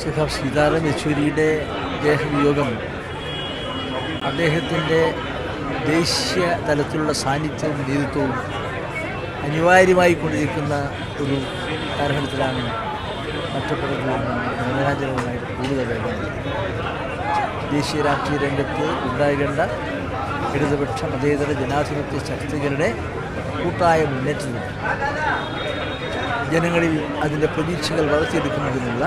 സുഖം സീതാറാം യെച്ചൂരിയുടെ ദേഹവിയോഗം അദ്ദേഹത്തിന്റെ ദേശീയ തലത്തിലുള്ള സാന്നിധ്യവും നേതൃത്വവും അനിവാര്യമായി കൊണ്ടിരിക്കുന്ന ഒരു കാലഘട്ടത്തിലാണ് നഷ്ടപ്പെടുന്നത് മനോരാജനവുമായിട്ട് കൂടുതൽ ദേശീയ രാഷ്ട്രീയ രംഗത്ത് ഉണ്ടാകേണ്ട ഇടതുപക്ഷ മതേതര ജനാധിപത്യ ശക്തികളുടെ കൂട്ടായ മുന്നേറ്റത്തിൽ ജനങ്ങളിൽ അതിന്റെ പ്രതീക്ഷകൾ വളർത്തിയെടുക്കുന്നതിനുള്ള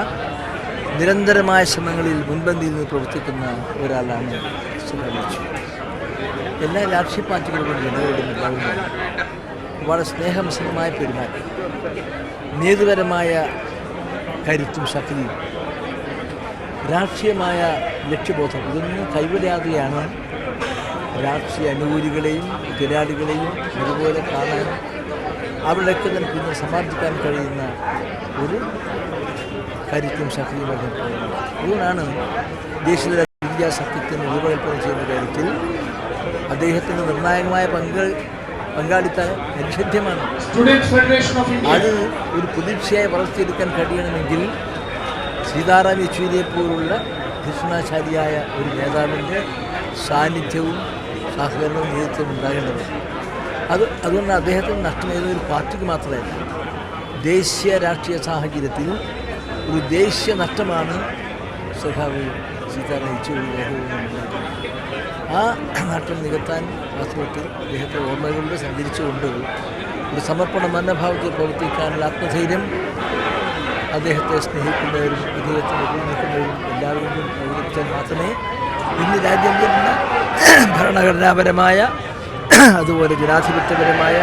നിരന്തരമായ ശ്രമങ്ങളിൽ മുൻപന്തിയിൽ നിന്ന് പ്രവർത്തിക്കുന്ന ഒരാളാണ് സുരേഷ് എല്ലാ രാഷ്ട്രീയ പാർട്ടികളോടും ജനങ്ങളോടും ഉണ്ടാകുന്ന വളരെ സ്നേഹമിശ്രമായ പെരുമാറ്റം. നീതിപരമായ കരുത്തും ശക്തിയും രാഷ്ട്രീയമായ ലക്ഷ്യബോധം. ഇതൊന്നും കൈവിടാതെയാണ് രാഷ്ട്രീയ അനുകൂലികളെയും എതിരാളികളെയും ഒരുപോലെ കാണാൻ അവരുടെയൊക്കെ തന്നെ പിന്നെ സമാർജിക്കാൻ കഴിയുന്ന ഒരു കരുത്തും ശക്തിയും അദ്ദേഹം അതുകൊണ്ടാണ് ദേശീയ ഇന്ത്യ സഖ്യത്തിന് രൂപകൽപ്പന ചെയ്യുന്ന കാര്യത്തിൽ അദ്ദേഹത്തിന്റെ നിർണായകമായ പങ്ക് പങ്കാളിത്ത India. അത് ഒരു പ്രതീക്ഷയായി വളർത്തിയെടുക്കാൻ കഴിയണമെങ്കിൽ സീതാറാം യെച്ചൂരിയെ പോലുള്ള ഭീഷണാശാലിയായ ഒരു നേതാവിന്റെ സാന്നിധ്യവും സഹകരണവും നേതൃത്വം ഉണ്ടാകേണ്ടത് അത് അതുകൊണ്ട് അദ്ദേഹത്തിന് നഷ്ടമേതൊരു പാർട്ടിക്ക് മാത്രമല്ല ദേശീയ രാഷ്ട്രീയ സാഹചര്യത്തിൽ ഒരു ദേശീയ നഷ്ടമാണ് സഖാവ് സീതാറാം യെച്ചൂരി ദേഹവുമുണ്ടാകുന്നത് ആ നഷ്ടം നികത്താൻ വാസ്തവത്തിൽ അദ്ദേഹത്തെ ഓർമ്മകളിലൂടെ സഞ്ചരിച്ചുകൊണ്ട് ഒരു സമർപ്പണ മനോഭാവത്തിൽ പ്രവർത്തിക്കാനുള്ള ആത്മധൈര്യം അദ്ദേഹത്തെ സ്നേഹിക്കുന്നവരും അദ്ദേഹത്തെ ബഹുമാനിക്കുന്നവരും എല്ലാവരും പ്രകടിപ്പിച്ചാൽ മാത്രമേ ഇന്ന് രാജ്യം വരുന്ന ഭരണഘടനാപരമായ അതുപോലെ ജനാധിപത്യപരമായ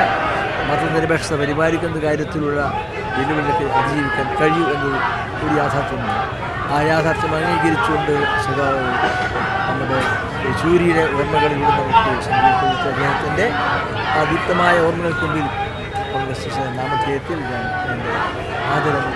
മതനിരപേക്ഷത പരിപാലിക്കുന്ന കാര്യത്തിലുള്ള വെല്ലുവിളിക്ക് അതിജീവിക്കാൻ കഴിയൂ എന്നത് ഒരു യാഥാർത്ഥ്യമാണ്. ആ യാഥാർത്ഥ്യം അംഗീകരിച്ചുകൊണ്ട് സഖാവ് നമ്മുടെ സൂര്യയുടെ ഓർമ്മകളിലൂടെ നമുക്ക് സംഗീതത്തിൽ അദ്ദേഹത്തിന്റെ ആ ദീപ്തമായ ഓർമ്മകൾക്കുമ്പിൽ കോൺഗ്രസ് നാമധേയത്തിൽ ഞാൻ എന്റെ ആദരം